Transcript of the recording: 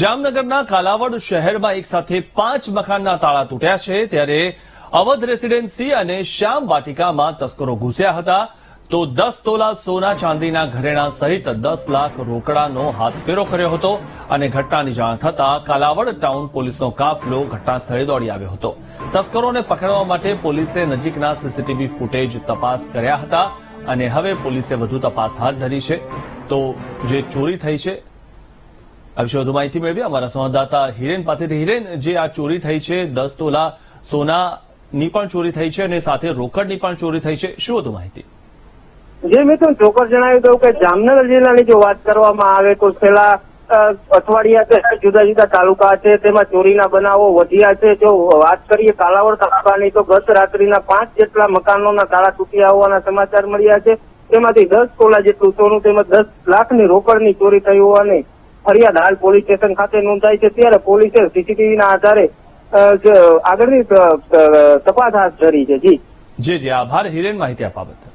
જામનગરના કાલાવડ શહેરમાં એક સાથે પાંચ મકાનના તાળા તૂટ્યા છે. ત્યારે અવધ રેસીડેન્સી અને શ્યામ વાટિકામાં તસ્કરો ઘૂસ્યા હતા. તો દસ તોલા સોના ચાંદીના ઘરેણા સહિત દસ લાખ રોકડાનો હાથફેરો કર્યો હતો અને ઘટનાની જાણ થતાં કાલાવડ ટાઉન પોલીસનો કાફલો ઘટના સ્થળે દોડી આવ્યો હતો. તસ્કરોને પકડવા માટે પોલીસે નજીકના સીસીટીવી ફૂટેજ તપાસ કર્યા હતા અને હવે પોલીસે વધુ તપાસ હાથ ધરી છે. તો જે ચોરી થઈ છે આ વિશે વધુ માહિતી મેળવી અમારા સંવાદદાતા હિરેન પાસેથી. હિરેન, જે આ ચોરી થઈ છે, દસ તોલા સોનાની પણ ચોરી થઈ છે અને સાથે રોકડની પણ ચોરી થઈ છે, શું વધુ માહિતી? જે મિત્રો ચોક્કસ જણાવી દઉં કે જામનગર જિલ્લાની જો વાત કરવામાં આવે, તો છેલ્લા અઠવાડિયા જુદા જુદા તાલુકા છે, તેમાં ચોરીના બનાવો વધ્યા છે. જો વાત કરીએ કાલાવડ તાલુકાની, તો ગત રાત્રિના પાંચ જેટલા મકાનોના તાળા તૂટ્યા હોવાના સમાચાર મળ્યા છે. તેમાંથી દસ તોલા જેટલું સોનું તેમજ દસ લાખની રોકડની ચોરી થઈ હોવાની ફરિયાદ હાલ પોલીસ સ્ટેશન ખાતે નોંધાઈ છે ત્યારે પોલીસે સીસીટીવીના આધારે આગળની તપાસ હાથ ધરી છે. જી. જી જી, આભાર. હિરેન, માહિતી આપવા બદલ.